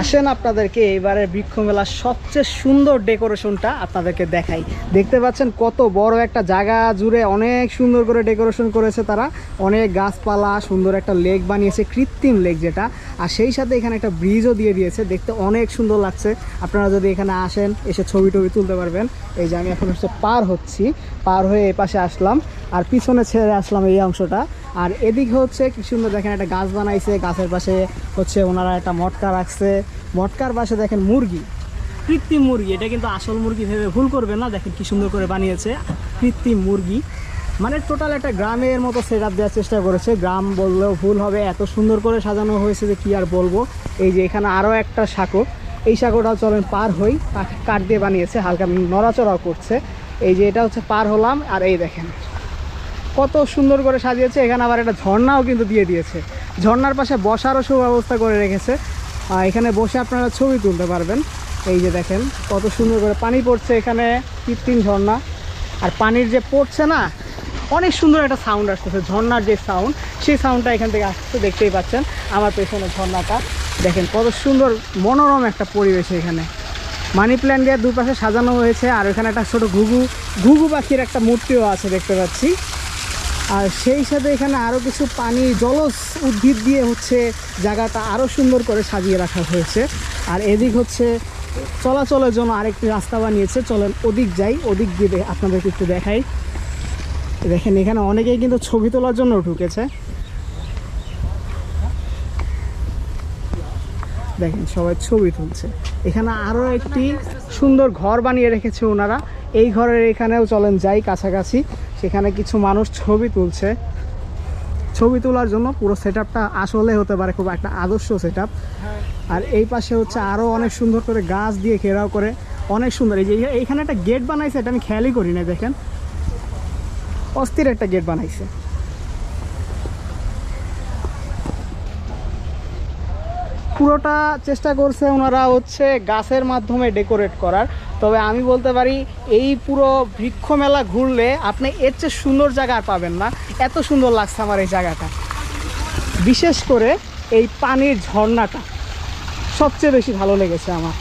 আসেন আপনাদেরকে এবারে বৃক্ষ মেলার সবচেয়ে সুন্দর ডেকোরেশনটা আপনাদেরকে দেখাই। দেখতে পাচ্ছেন কত বড় একটা জায়গা জুড়ে অনেক সুন্দর করে ডেকোরেশন করেছে তারা। অনেক গাছপালা, সুন্দর একটা লেক বানিয়েছে, কৃত্রিম লেক যেটা। আর সেই সাথে এখানে একটা ব্রিজও দিয়ে দিয়েছে। দেখতে অনেক সুন্দর লাগছে। আপনারা যদি এখানে আসেন, এসে ছবি টবি তুলতে পারবেন। এই যে আমি এখন হচ্ছে পার হচ্ছি। পার হয়ে এই পাশে আসলাম। আর পিছনে ছেড়ে আসলাম এই অংশটা। আর এদিকে হচ্ছে কি সুন্দর দেখেন একটা গাছ বানাইছে। গাছের পাশে হচ্ছে ওনারা একটা মটকা রাখছে। মটকার পাশে দেখেন মুরগি। কৃত্রিম মুরগি। এটা কিন্তু আসল মুরগি ভেবে ভুল করবে না। দেখেন কি সুন্দর করে বানিয়েছে। কৃত্রিম মুরগি। মানে টোটাল একটা গ্রামের মতো সেট আপ দেওয়ার চেষ্টা করেছে। গ্রাম বললেও ভুল হবে, এত সুন্দর করে সাজানো হয়েছে যে কি আর বলব। এই যে এখানে আরও একটা সাঁকো। এই সাঁকোটা চলেন পার হই কাঠ- দিয়ে বানিয়েছে, হালকা নড়াচড়াও করছে। এই যে এটা হচ্ছে পার হলাম, আর এই দেখেন। কত সুন্দর করে সাজিয়েছে, এখানে আবার একটা ঝর্ণাও কিন্তু দিয়ে দিয়েছে। ঝর্ণার পাশে বসারও সুব্যবস্থা করে রেখেছে। এখানে বসে আপনারা ছবি তুলতে পারবেন। এই যে দেখেন, কত সুন্দর করে পানি পড়ছে এখানে, কৃত্রিম ঝর্ণা। আর পানির যে পড়ছে না অনেক সুন্দর একটা সাউন্ড আসতেছে, ঝর্ণার যে সাউন্ড সেই সাউন্ডটা এখান থেকে আসছে দেখতেই পাচ্ছেন। আমার পেছনে ঝর্ণাটা। দেখেন কত সুন্দর, মনোরম একটা পরিবেশ এখানে। মানি প্ল্যান্ট দিয়ে দুপাশে সাজানো হয়েছে, আর এখানে একটা ছোট ঘুঘু ঘুঘু পাখির একটা মূর্তিও আছে, দেখতে পাচ্ছি। আর সেই সাথে এখানে আরও কিছু পানি, জলজ উদ্ভিদ দিয়ে হচ্ছে জায়গাটা আরও সুন্দর করে সাজিয়ে রাখা হয়েছে। আর এদিক হচ্ছে চলাচলের জন্য আরেকটি রাস্তা বানিয়েছে। চলেন ওদিক যাই, ওদিক দিয়ে আপনাদেরকে একটু দেখাই। দেখেন, এখানে অনেকেই কিন্তু ছবি তোলার জন্য ঢুকেছে। দেখেন, সবাই ছবি তুলছে। এখানে আরও একটি সুন্দর ঘর বানিয়ে রেখেছে ওনারা। এই ঘরের এখানেও চলেন যাই কাছাকাছি। সেখানে কিছু মানুষ ছবি তুলছে। ছবি তোলার জন্য পুরো সেট আসলে হতে পারে, খুব একটা আদর্শ সেট আর এই পাশে হচ্ছে আরও অনেক সুন্দর করে গাছ দিয়ে ঘেরাও করে। অনেক সুন্দর। এই যে এইখানে একটা গেট বানাইছে, এটা আমি খেয়ালই করি না দেখেন। অস্থির একটা গেট বানাইছে। পুরোটা চেষ্টা করছে ওনারা হচ্ছে গাছের মাধ্যমে ডেকোরেট করার। তবে আমি বলতে পারি, এই পুরো বৃক্ষ মেলা ঘুরলে আপনি এর চেয়ে সুন্দর জায়গা আর পাবেন না। এত সুন্দর লাগছে আমার এই জায়গাটা। বিশেষ করে এই পানির ঝর্ণাটা। সবচেয়ে বেশি ভালো লেগেছে আমার।